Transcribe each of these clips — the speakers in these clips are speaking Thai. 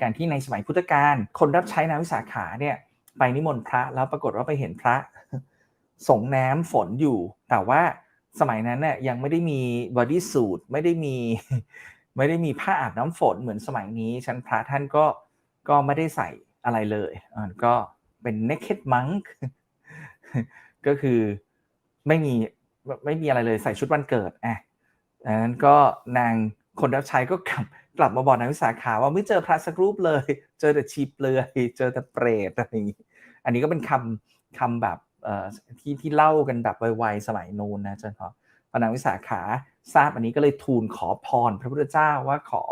การที่ในสมัยพุทธกาลคนรับใช้นาวิสาขาเนี่ยไปนิมนต์พระแล้วปรากฏว่าไปเห็นพระส่งน้ำฝนอยู่ แต่ว่าสมัยนั้นเนี่ยยังไม่ได้มีบอดี้สูทไม่ได้มีไม่ได้มีผ้าอาบน้ำฝนเหมือนสมัยนี้ชั้นพระท่านก็ก็ไม่ได้ใส่อะไรเลยก็เป็น naked monk ก็คือไม่มีไม่มีอะไรเลยใส่ชุดวันเกิดอะดังนั้นก็นางคนรับใช้ก็กลับ กลับมาบอกนางวิสาขาว่าไม่เจอพระสักรูปเลย เจอแต่ชีเปลือยเจอแต่เปรตอะไรอย่างนี้อันนี้ก็เป็นคำคำแบบที่ที่เล่ากันแบบไวๆสมัยนู้นนะอาจารย์พอพนางวิสาขาทราบอันนี้ก็เลยทูลขอพรพระพุทธเจ้าว่าขอ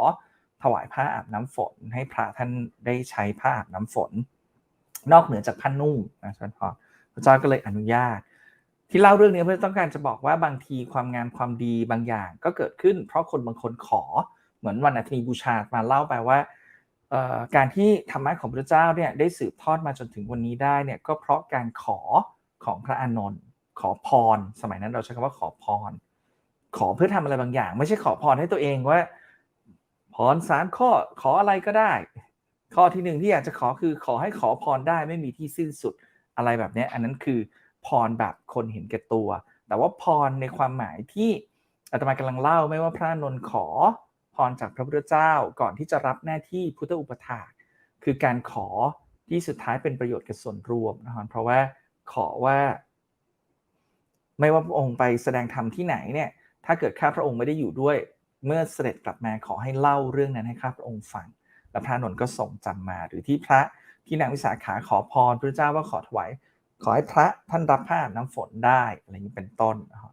ถวายผ้าอาบน้ำฝน ให้พระท่านได้ใช้ผ้าอาบน้ำฝน นอกเหนือจากผ้านุ่งนะจารย์พอพระเจ้าก็เลยอนุญาต ที่เล่าเรื่องนี้เพื่อต้องการจะบอกว่าบางทีความงามความดีบางอย่างก็เกิดขึ้น เพราะคนบางคนขอ เหมือนวันอาทิตย์บูชามาเล่าไปว่าการที่ธรรมะของพระเจ้าเนี่ยได้สืบทอดมาจนถึงวันนี้ได้เนี่ยก็เพราะการขอของพระอานนท์ขอพร สมัยนั้นเราใช้คำว่าขอพร ขอเพื่อทำอะไรบางอย่าง ไม่ใช่ขอพรให้ตัวเองว่าพรสามข้อขออะไรก็ได้ ข้อที่หนึ่งที่อยากจะขอคือขอให้ขอพรได้ไม่มีที่สิ้นสุดอะไรแบบนี้อันนั้นคือพรแบบคนเห็นแก่ตัว แต่ว่าพรในความหมายที่อาตมากำลังเล่าไม่ว่าพระอานนท์ขอ พรจากพระพุทธเจ้าก่อนที่จะรับหน้าที่พุทธอุปถาคือการขอที่สุดท้ายเป็นประโยชน์กับส่วนรวมนะครับเพราะว่าขอว่า ไม่ว่าพระองค์ไปแสดงธรรมที่ไหนเนี่ย ถ้าเกิดข้าพระองค์ไม่ได้อยู่ด้วย เมื่อเสด็จกลับมาขอให้เล่าเรื่องนั้นให้ข้าพระองค์ฟังและพระนนท์ก็ส่งจำมา หรือที่พระที่นางวิสาขาขอพรพระเจ้าว่าขอถวายขอให้พระท่านรับผ้าน้ำฝนได้อะไรอย่างนี้เป็นต้นนะครับ